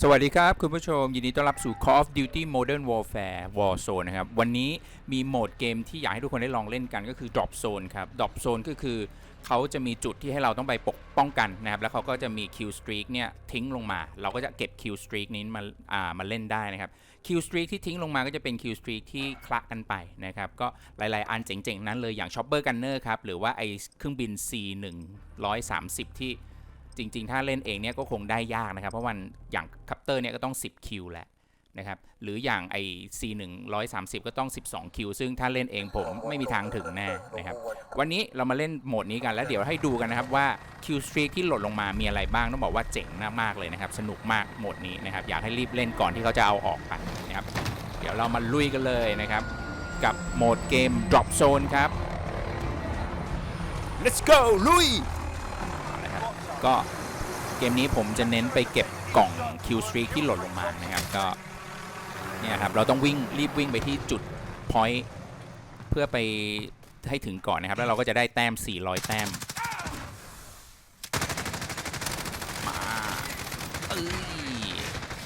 สวัสดีครับ คุณผู้ชม ยินดีต้อนรับสู่ Call of Duty Modern Warfare Warzone นะครับ วันนี้มีโหมดเกมที่อยากให้ทุกคนได้ลองเล่นกันก็คือ Drop Zone ครับ Drop Zone ก็คือเขาจะมีจุดที่ให้เราต้องไปปกป้องกันนะครับ แล้วเขาก็จะมี Kill Streak เนี่ยทิ้งลงมา เราก็จะเก็บ Kill Streak นี้มาอ่ามาเล่นได้นะครับ Kill Streak ที่ทิ้งลงมาก็จะเป็น Kill Streak ที่คละกันไปนะครับ ก็หลายๆ อันเจ๋งๆ นั้นเลยอย่าง Chopper Gunner ครับ หรือว่าไอเครื่องบิน C 1 130 ที่ จริง ๆ ถ้าเล่นเองเนี่ยก็คงได้ยากนะครับ เพราะวันอย่างคัปเตอร์เนี่ยก็ต้อง 10 คิวแหละนะครับหรืออย่างไอ C1 130 ก็ต้อง 12 คิว ซึ่งถ้าเล่นเองผมไม่มีทางถึงแน่นะครับวันนี้เรามาเล่นโหมดนี้กันแล้วเดี๋ยวให้ดูกันนะครับว่าคิวสตรีที่หล่นลงมามีอะไรบ้าง ต้องบอกว่าเจ๋งมากๆเลยนะครับ สนุกมากโหมดนี้นะครับ อยากให้รีบเล่นก่อนที่เขาจะเอาออกไปนะครับเดี๋ยวเรามาลุยกันเลยนะครับ กับโหมดเกม Drop Zone ครับ let's go ลุย ก็เกมนี้ผมจะเน้นไปเก็บกล่อง Q Streak ที่หล่นลงมานะครับก็เนี่ยครับเราต้องวิ่งรีบวิ่งไปที่จุด point เพื่อไปให้ถึงก่อนนะครับ แล้วเราก็จะได้แต้ม 400 แต้มมาเอ้ย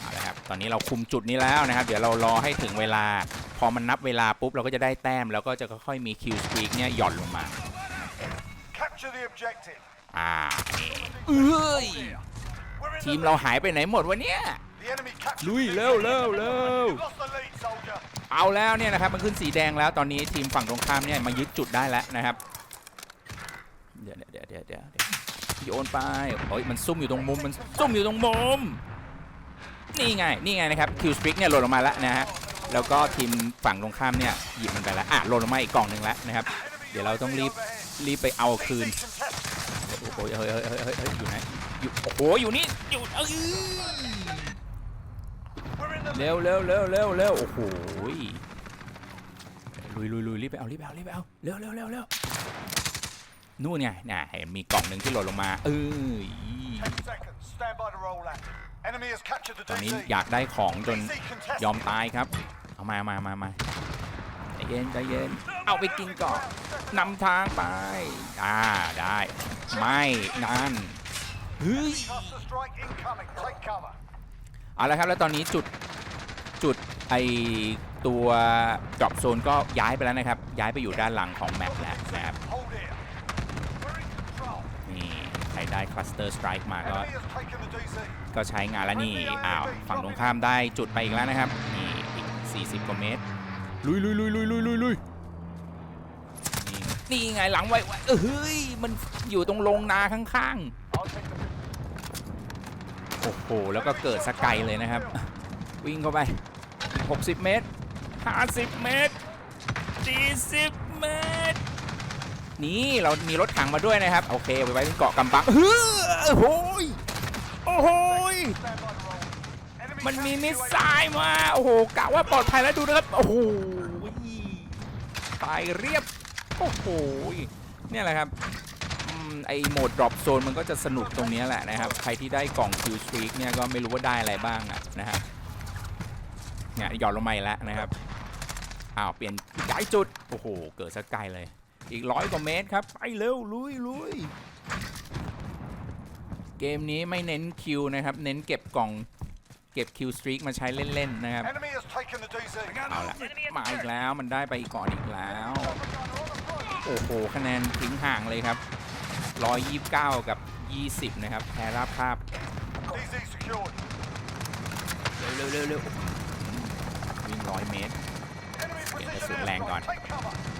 เอาละครับตอนนี้เราคุมจุดนี้แล้วนะครับ เดี๋ยวเรารอให้ถึงเวลา พอมันนับเวลาปุ๊บ เราก็จะได้แต้ม แล้วก็จะค่อยๆมี Q Streak เนี่ยหย่อนลงมา Capture the objective. อ่าเอ้ยทีมเราหายไปไหนหมดวะเนี่ยลุยเร็วเร็วเร็วเอาแล้วเนี่ยนะครับมันขึ้นสีแดงแล้วตอนนี้ทีมฝั่งตรงข้ามเนี่ยมายึดจุดได้แล้วนะครับเดี๋ยวเดี๋ยวเดี๋ยวเดี๋ยวโยนไปโอ้ยมันซุ่มอยู่ตรงมุมมันซุ่มอยู่ตรงมุมนี่ไงนี่ไงนะครับคิวสตริกเนี่ยหล่นลงมาแล้วนะฮะแล้วก็ทีมฝั่งตรงข้ามเนี่ยหยิบมันไปแล้วอะหล่นลงมาอีกกล่องหนึ่งแล้วนะครับ เดี๋ยวเราต้องรีบรีบไปเอาคืน โอ้โหเฮ้ยเฮ้ยเฮ้ยเฮ้ยเฮ้ยอยู่ไหนอยู่โอ้โหอยู่นี่อยู่เอ้ย We're in the เร็วเร็วเร็วเร็วเร็วโอ้โหลุยลุยลุยรีบไปเอารีบไปเอารีบไปเอาเร็วเร็วเร็วเร็วนู่นไงน่ะเห็นมีกล่องหนึ่งที่หล่นลงมาเอ้ย10 seconds. Stand by to roll out. Enemy has captured the ตอนนี้ DZ. อยากได้ของจน DZ contested. ยอมตายครับ เอามามามามาใจเย็นใจเย็นเอาไปกินก่อน นำทางไป อ่า ได้ ไม่นั่นเฮ้ยเอาละครับแล้วตอนนี้จุดจุดไอตัวดรอปโซนก็ย้ายไปแล้วนะครับ ย้ายไปอยู่ด้านหลังของแมปแล้วนะครับนี่ใครได้คลัสเตอร์สไตร์มาก็ก็ใช้งานแล้วนี่อ้าวฝั่งตรงข้ามได้จุดไปอีกแล้วนะครับนี่อีก40 กว่าเมตรลุยลุยลุยลุยลุยลุยลุย นี่ไงหลังไว้ไวเฮ้ยมันอยู่ตรงโรงนาข้างๆ โอ้โห แล้วก็เกิดสกไกเลยนะครับ วิ่งเข้าไป 60 เมตร 50 เมตร 40 เมตร นี่เรามีรถถังมาด้วยนะครับ โอเคไปไว้เป็นเกาะกำบังเฮ้อโอ้ยโอ้โหยมันมีมิสไซล์มา โอ้โหกะว่าปลอดภัยแล้วดูนะครับ โอ้โหตายเรียบ โอ้โหเนี่ยแหละครับอืมไอโหมด drop zone มันก็จะสนุกตรงเนี้ยแหละนะครับ ใครที่ได้กล่อง Q streak เนี่ยก็ไม่รู้ว่าได้อะไรบ้างอะนะครับเนี่ยหย่อนลงมาอีกแล้วนะครับอ้าวเปลี่ยนย้ายจุด โอ้โห เกิดสักไกลเลย อีกร้อยกว่าเมตรครับ ไปเร็ว ลุยลุยเกมนี้ไม่เน้นคิวนะครับ เน้นเก็บกล่องเก็บคิวสตรีกมาใช้เล่น ๆ นะครับ Enemy has taken the DZ. เอาละมาอีกแล้วมันได้ไปอีกก่อนอีกแล้ว โอ้โห คะแนนทิ้งห่างเลยครับ 129 กับ 20 นะครับ แพ้ราบคาบเร็วเร็วๆวิ่งร้อยเมตรเดี๋ยวะสูงแรงก่อน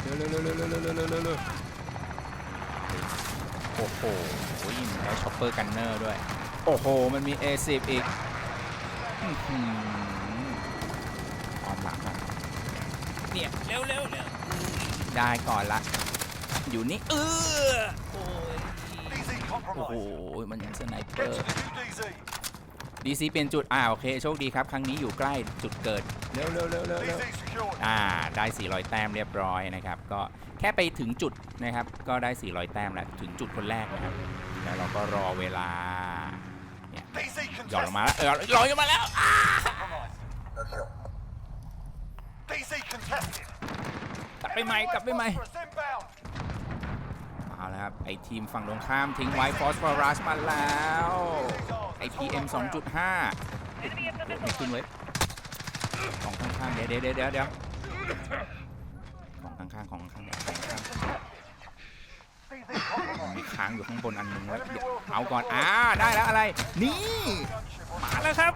เร็วเร็วเร็วเร็วเร็วเร็วโอ้โหยิงแล้วช็อปเปอร์กันเนอร์ด้วย โอ้โห มันมี A10 อีกออมหลังเนี่ย เร็วเร็วเร็วได้ก่อนละ อยู่นี่เออโอ้ย DZ โอ้โห compromised. มันสไนเป Get อ to ร์ the new DZ. ดีซีเปลี่ยนจุดอ่าโอเคโชคดีครับ ครั้งนี้อยู่ใกล้จุดเกิดเร็วเร็วเร็วเร็วเร็ว DZ secured. อ่าได้ 400 แต้มเรียบร้อยนะครับ ก็แค่ไปถึงจุดนะครับ ก็ได้ 400 แต้มแล้วถึงจุดคนแรกนะครับ แล้วเราก็รอเวลาเนี่ย DZ หย่อนล contested. งมาแล้วเออหย่อนลงมาแล้วอ่า Compromised. DZ contested. กลับไปใหม่กลับไปใหม่ Phosphorus inbound. เอาละครับ ไอทีมฝั่งตรงข้ามทิ้งไว้ฟอสฟอรัสมาแล้วไอ PM 2.5ไม่ขึ้นเว้ยของข้างๆเดี๋ยวเดี๋ยวเดี๋ยวเดี๋ยวเดี๋ยวของข้างๆของข้างๆของข้างๆมันมีค้างอยู่ข้างบนอันหนึงไว้เดี๋ยวเอาก่อนอ่าได้แล้วอะไร นี่มาแล้วครับ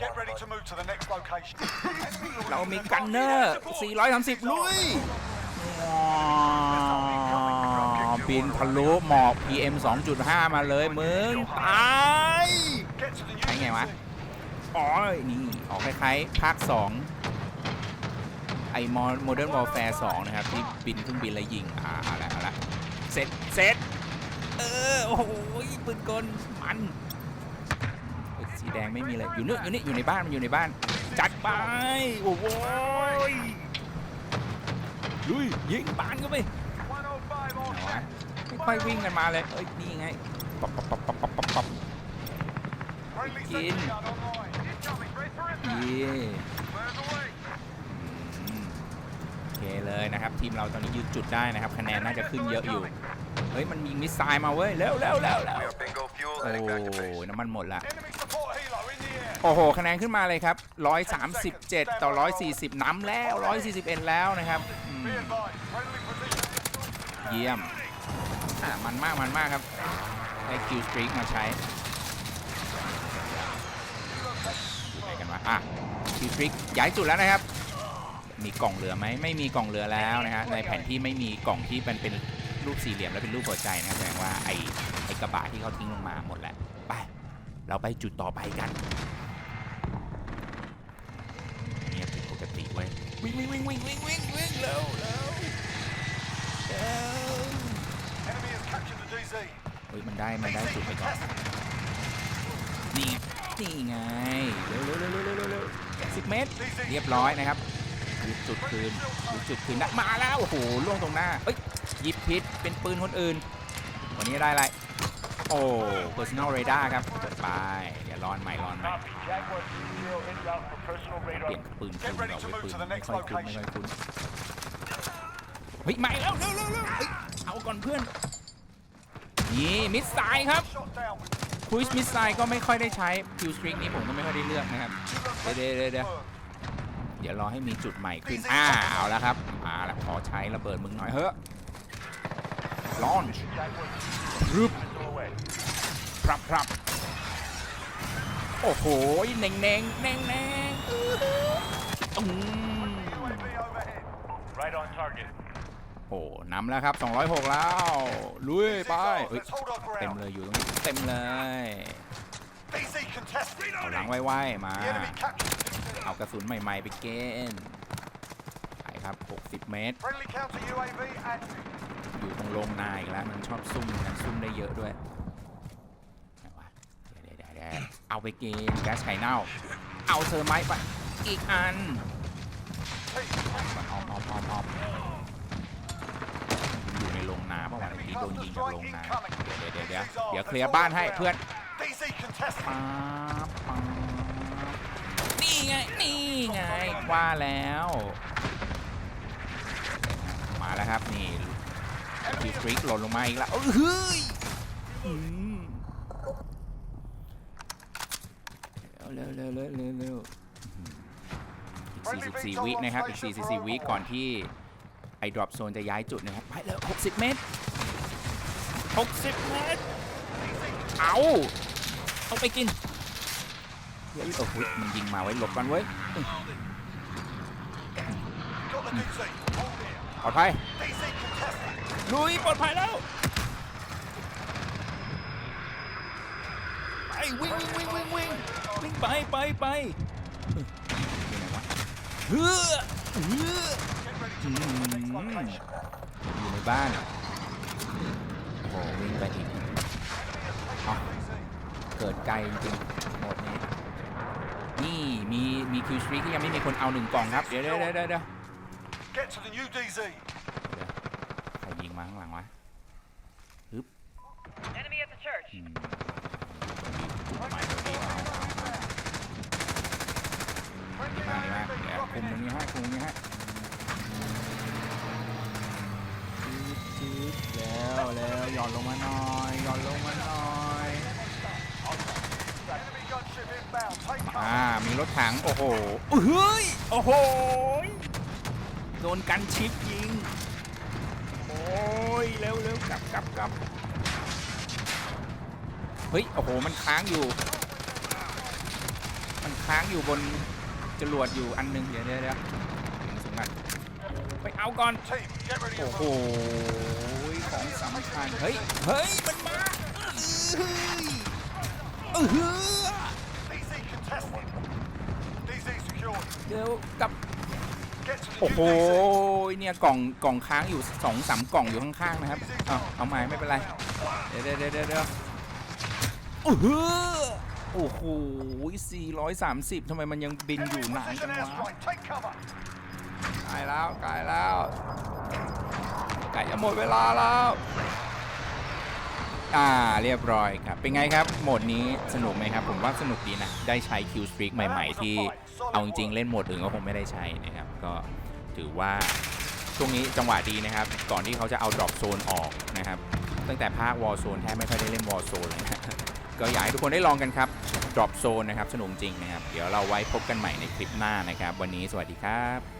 Get ready to move to the next location. เรามีกันเนอร์ 430 ลุยว้าว บินทะลุหมอก PM 2.5 มาเลยมึงตายใช่ไงวะอ๋อนี่ออกคล้ายๆ ภาค 2 ไอ้ Modern Warfare 2นะครับ ที่บินเครื่องบินแล้วยิง อ่าเอาละเอาละเสร็จเสร็จเออ โอ้โหปืนกลมัน สีแดงไม่มีเลย อยู่นี่อยู่นี่อยู่ในบ้าน มันอยู่ในบ้าน จัดไป โอ้โหยลุยยิงบ้านก็ไป 105 on ไหนวะไม่ ค่อยวิ่งกันมาเลยเอ้ยนี่ไงปับปับปับปับปับปับปับ Friendly Begin. sentry gun online. Incoming. Ready for เย่ impact. Fires away. อืมโอเคเลยนะครับทีมเราตอนนี้ยึดจุดได้นะครับคะแนนน่าจะขึ้นเยอะอยู่เฮ้ยมันยิงมิสไซล์มาเว้ยเร็วเร็วเร็วเร็วโอ้น้ำมันหมดละโอ้โหคะแนนขึ้นมาเลยครับ 137 ต่อ 140 น้ำแล้ว 141 แล้วนะครับ เยี่ยม อะมันมากมันมากครับได้คิวสตรีกมาใช้ดูไหนกันวะอะคิวสตรีกย้ายจุดแล้วนะครับ มีกล่องเหลือไหมไม่มีกล่องเหลือแล้วนะฮะในแผนที่ไม่มีกล่องที่เป็นเป็นรูปสี่เหลี่ยมและเป็นรูปหัวใจนะแสดงว่าไอ้ไอ้กระบะที่เขาทิ้งลงมาหมดแล้วไปเราไปจุดต่อไปกันเงียบผิดปกติเว้ยวิ่งวิ่งวิ่งวิ่งวิ่งวิ่งวิ่งเร็วเร็ว เฮ้ยมันได้มันได้จุดไปก่อนนี่นี่ไงเร็วเร็วเร็วเร็วเร็วเร็วสิบเมตร เรียบร้อยนะครับยึดจุดคืนยึดจุดคืนนะมาแล้วโอ้โหล่วงตรงหน้าเอ้ยยิบพิษเป็นปืนคนอื่น วันนี้ได้อะไรโอ้ personal radar ครับไปเดี๋ยวร้อนใหม่ร้อนใหม่เปลี่ยนปืนคืนเราไป move ปืนไม่ค่อยคุ้นไม่ค่อยคุ้นเฮ้ยมาอีกแล้วเร็วเร็วเร็วเฮ้ยเอาก่อนเพื่อน นี่มิสไซล์ครับ Shot down. ค u ิ e มิสไซล์ก็ไม่ค่อยได้ใช้คิวสตริงนี้ผมก็ไม่ค่อยได้เลือกนะครับเดี๋ยวเดี๋ยวเดี๋ยวเดี๋ยวรอให้มีจุดใหม่ขึ้นอ่าเอาแล้วครับมาแล้วขอใช้ระเบิดมึงหน่อยเฮ้ยลอนช์รึบพรับพรับโอ้โหเน่งเน่งเน่งเน่งอืม UAV overhead. Right on target. โอ้นำแล้วครับ 206 แล้ว ลุยไป DZ เฮ้ย Let's hold our เต็ม ground. เลยอยู่ตรงนี้เต็มเลย DZ contested. เอาหลังไวๆมา The enemy captured the DZ. เอากระสุนใหม่ ๆ ไปเกณฑ์ไปครับ 60 เมตร Friendly counter UAV active. อยู่ตรงโรงนาอีกแล้ว มันชอบซุ่มนะซุ่มได้เยอะด้วยไหนวะเดี๋ยวเดี๋ยวเดี๋ยวเอาไปเกณฑ์แก๊สไข่เน่า เอาเธอไม้ไป อีกอันออมออมออมออมอยู่ใน โรงนาเมื่อวานนี้โดนยิงจากโรงนาเดี๋ยวเดี๋ยวเดี๋ยวเดี๋ยวเคลียร์บ้านให้เพื่อน DZ contested. ป๊าบป๊าบนี่ไงนี่ไงว่าแล้วมาแล้วครับนี่คิวสตริกหล่นลงมาอีกแล้วเอ้ยเฮ้ยอืมเร็วเร็วเร็วเร็วเร็วอีก44วินะครับอีก44วิก่อนที่ ไอ้ดรอปโซนจะย้ายจุดนะครับ ไปแล้ว60 เมตร 60 เมตร เอาเอาไปกินเฮ้ยโอ้โหมันยิงมาไว้หลบกันเว้ย Got the DZ. Hold here. ปลอดภัย DZ contested. ลุยปลอดภัยแล้วไปวิ่งวิ่งวิ่งวิ่งวิ่งวิ่งไปไปไปเฮ้ยอยู่ไหนวะเฮ้ย อยู่ในบ้าน โอ้โหวิ่งไปอีกเอาเกิดไกลจริงๆหมดนี้นี่มีมีคิวสตรีที่ยังไม่มีคนเอาหนึ่งกล่องครับ เดี๋ยวเดี๋ยวเดี๋ยวเดี๋ยว Get to the new DZ. ใครยิงมาข้างหลังวะ Enemy at the church. อืมไม่พอดีเอาเอาเอาดีมากดีมากเดี๋ยวคุมตรงนี้ให้คุมตรงนี้ให้จี๊ดจี๊ด แล้วแล้วหย่อนลงมาหน่อยหย่อนลงมาหน่อยอ่ามีรถถังโอ้โหเฮ้ยโอ้โหโดนกันชิปยิงโอ้ยเร็วเร็วกลับกลับกลับเฮ้ยโอ้โหมันค้างอยู่ มันค้างอยู่บนจรวดอยู่อันหนึงเดี๋ยวเดี๋ยวเดี๋ยวถึงสูงกันไปเอาก่อนโอ้โห ของสำคัญเฮ้ย เฮ้ย มันมาเออเฮ้ย DZ contested. DZ secured. เดี๋ยวกลับ Get to the โอ้โห new DZ. เนี่ยกล่องกล่องค้างอยู่สองสามกล่องอยู่ข้างๆนะครับเอาเอาใหม่ไม่เป็นไร เดี๋ยวเดี๋ยวเดี๋ยวเดี๋ยวเดี๋ยวโอ้โหโอ้โห430ทำไมมันยังบินอยู่ Enemy นานจั precision งวะ airstrike. Take cover. ใกล้แล้วใกล้แล้ว ใกล้จะหมดเวลาแล้ว อ่าเรียบร้อยครับ เป็นไงครับ โหมดนี้สนุกไหมครับ ผมว่าสนุกดีนะ ได้ใช้คิวสตรีกใหม่ ๆ ที่เอาจริงๆเล่นโหมดอื่นก็คงไม่ได้ใช้นะครับ ก็ถือว่าช่วงนี้จังหวะดีนะครับ ก่อนที่เขาจะเอาดรอปโซนออกนะครับ ตั้งแต่ภาควอ r z โซนแทบไม่ค่อยได้เล่นวอ r z โซนเลยนะก็อยากให้ทุกคนได้ลองกันครับ drop zone นะครับสนุกจริงนะครับ เดี๋ยวเราไว้พบกันใหม่ในคลิปหน้านะครับ วันนี้สวัสดีครับ